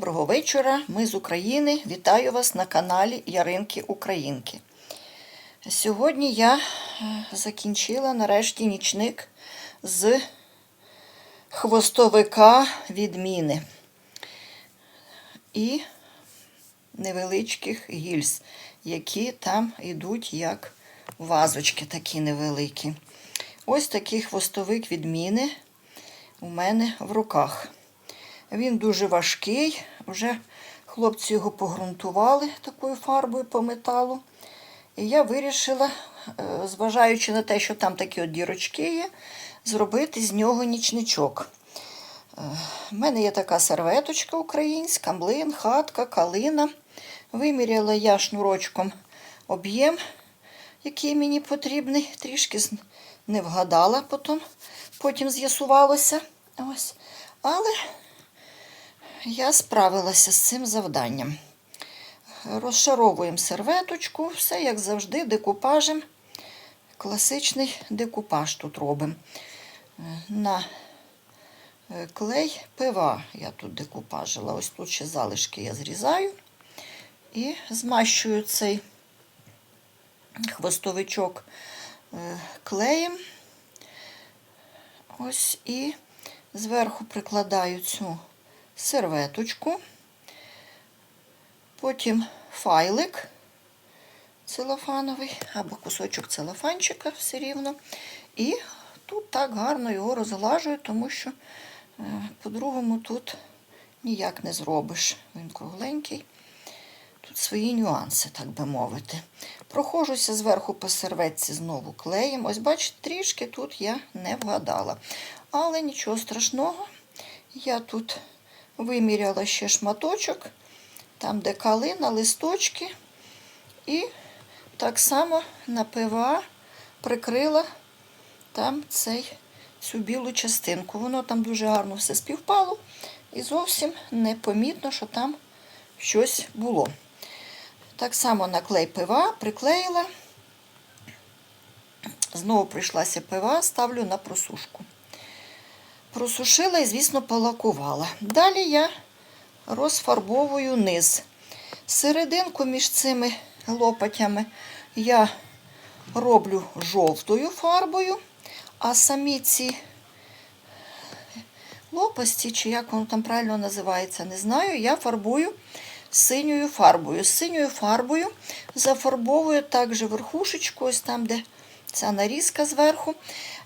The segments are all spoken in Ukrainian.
Доброго вечора, ми з України. Вітаю вас на каналі Яринки Українки. Сьогодні я е, закінчила нарешті нічник з хвостовика відміни і невеличких гільз, які там йдуть як вазочки такі невеликі. Ось такий хвостовик відміни у мене в руках. Він дуже важкий, вже хлопці його погрунтували такою фарбою по металу. І я вирішила, е, зважаючи на те, що там такі от дірочки є, зробити з нього нічничок. У мене є така серветочка українська, млин, хатка, калина. Виміряла я шнурочком об'єм, який мені потрібний. Трішки не вгадала потім, потім з'ясувалося. Ось. Але я справилася з цим завданням. Розшаровуємо серветочку, все як завжди, декупажем. Класичний декупаж тут робимо. На е, клей пива я тут декупажила. Ось тут ще залишки я зрізаю і змащую цей хвостовичок е, клеєм. Ось і зверху прикладаю цю серветочку, потім файлик целофановий або кусочок целофанчика все рівно. І тут так гарно його розглажую, тому що е, по-другому тут ніяк не зробиш. Він кругленький. Тут свої нюанси, так би мовити. Проходжуся зверху по серветці знову клеєм. Ось, бачите, трішки тут я не вгадала. Але нічого страшного. Я тут виміряла ще шматочок, там, де калина, листочки. І так само на ПВА прикрила там цей, цю білу частинку. Воно там дуже гарно все співпало. І зовсім не помітно, що там щось було. Так само на клей пива приклеїла. Знову прийшлася пива, ставлю на просушку. Просушила і, звісно, полакувала. Далі я розфарбовую низ. Серединку між цими лопатями я роблю жовтою фарбою, а самі ці лопасті, чи як воно там правильно називається, не знаю, я фарбую синьою фарбою. Синьою фарбою зафарбовую також верхушечку, ось там, де ця нарізка зверху.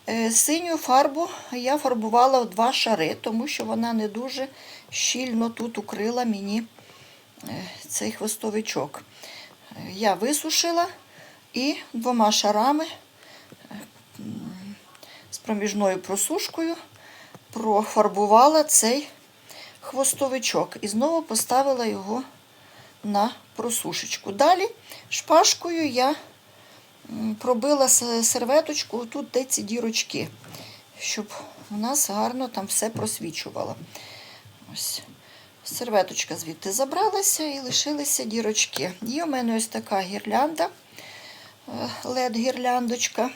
Е, Синю фарбу я фарбувала в два шари, тому що вона не дуже щільно тут укрила мені е, цей хвостовичок. Е, Я висушила і двома шарами з проміжною просушкою профарбувала цей хвостовичок і знову поставила його на просушечку. Далі шпажкою я пробила серветочку тут де ці дірочки, щоб у нас гарно там все просвічувало. Ось. Серветочка звідти забралася і лишилися дірочки. Є у мене ось така гірлянда, лед-гірляндочка.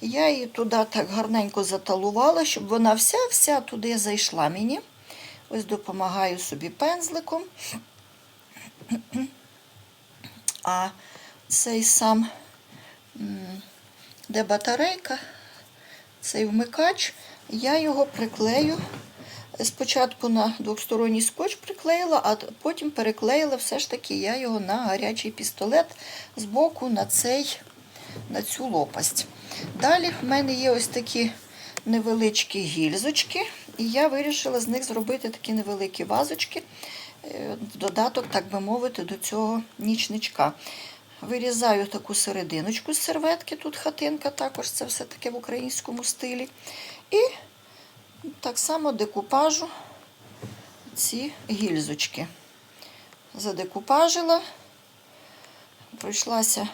Я її туди так гарненько заталувала, щоб вона вся-вся туди зайшла мені. Ось допомагаю собі пензликом. А цей сам, де батарейка, цей вмикач, я його приклею. Спочатку на двосторонній скотч приклеїла, а потім переклеїла все ж таки я його на гарячий пістолет з боку на, цей, на цю лопасть. Далі в мене є ось такі невеличкі гільзочки, і я вирішила з них зробити такі невеликі вазочки, е, додаток, так би мовити, до цього нічничка. Вирізаю таку серединочку з серветки, тут хатинка, також це все таке в українському стилі. І так само декупажу ці гільзочки. Задекупажила, пройшлася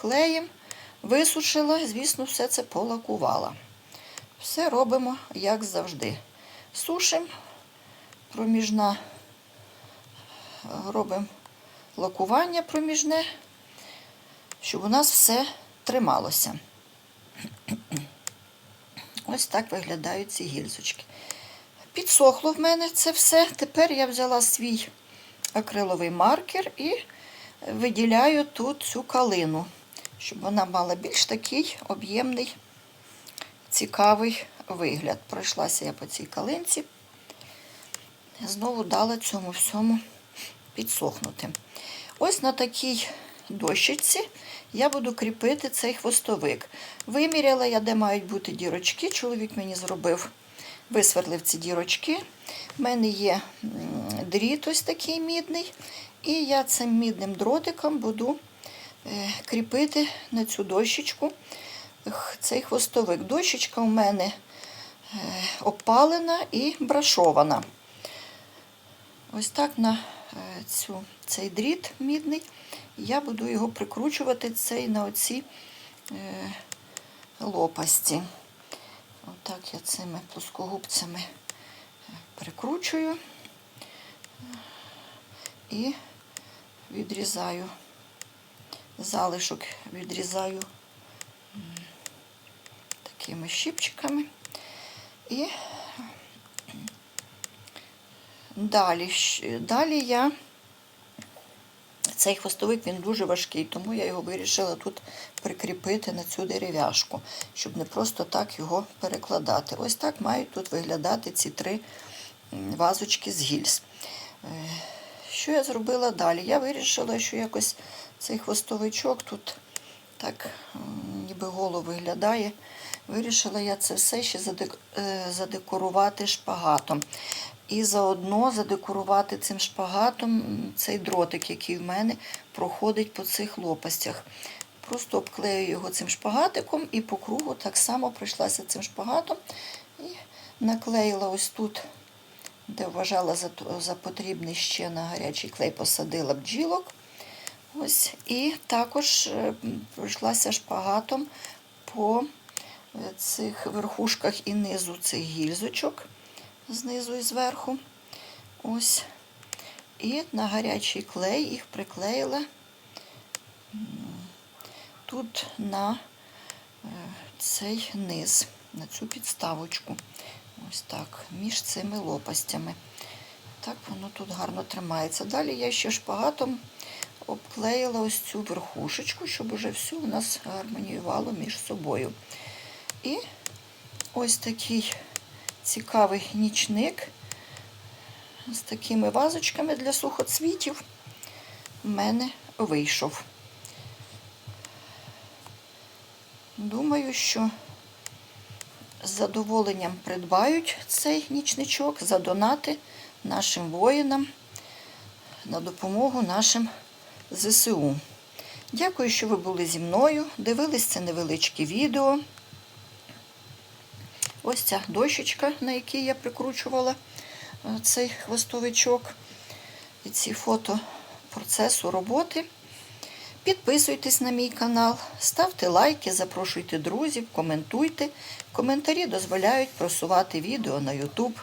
клеєм, висушила, звісно, все це полакувала. Все робимо, як завжди. Сушимо, проміжна, робимо лакування проміжне, щоб у нас все трималося. Ось так виглядають ці гільзочки. Підсохло в мене це все. Тепер я взяла свій акриловий маркер і виділяю тут цю калину, щоб вона мала більш такий об'ємний, цікавий вигляд. Пройшлася я по цій калинці, знову дала цьому всьому підсохнути. Ось на такій дощечці я буду кріпити цей хвостовик. Виміряла я, де мають бути дірочки. Чоловік мені зробив, висверлив ці дірочки. У мене є дріт ось такий мідний. І я цим мідним дротиком буду е, кріпити на цю дощечку цей хвостовик. Дощечка у мене е, опалена і брашована. Ось так на цю, цей дріт мідний я буду його прикручувати цей на оці е, лопасті. Отак я цими плоскогубцями е, прикручую і відрізаю залишок, відрізаю такими щипчиками. І далі, далі я цей хвостовик він дуже важкий, тому я його вирішила тут прикріпити на цю дерев'яшку, щоб не просто так його перекладати. Ось так мають тут виглядати ці три вазочки з гільз. Е, Що я зробила далі? Я вирішила, що якось цей хвостовичок тут так ніби голо виглядає. Вирішила я це все ще е, задекорувати шпагатом. І заодно задекорувати цим шпагатом цей дротик, який в мене проходить по цих лопастях. Просто обклею його цим шпагатиком і по кругу так само пройшлася цим шпагатом і наклеїла ось тут, де вважала за, за потрібний ще на гарячий клей, посадила бджілок. Ось, і також е, пройшлася шпагатом по е, цих верхушках і низу цих гільзочок, знизу і зверху. Ось. І на гарячий клей їх приклеїла тут на е, цей низ, на цю підставочку. Ось так, між цими лопастями. Так воно тут гарно тримається. Далі я ще шпагатом обклеїла ось цю верхушечку, щоб уже все у нас гармоніювало між собою. І ось такий цікавий нічник з такими вазочками для сухоцвітів в мене вийшов. Думаю, що з задоволенням придбають цей нічничок за донати нашим воїнам на допомогу нашим ЗСУ. Дякую, що ви були зі мною. Дивились це невеличке відео. Ось ця дощечка, на якій я прикручувала е, цей хвостовичок. І ці фото процесу роботи. Підписуйтесь на мій канал, ставте лайки, запрошуйте друзів, коментуйте. Коментарі дозволяють просувати відео на YouTube.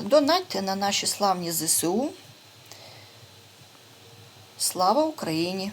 Донатьте на наші славні ЗСУ. Слава Україні!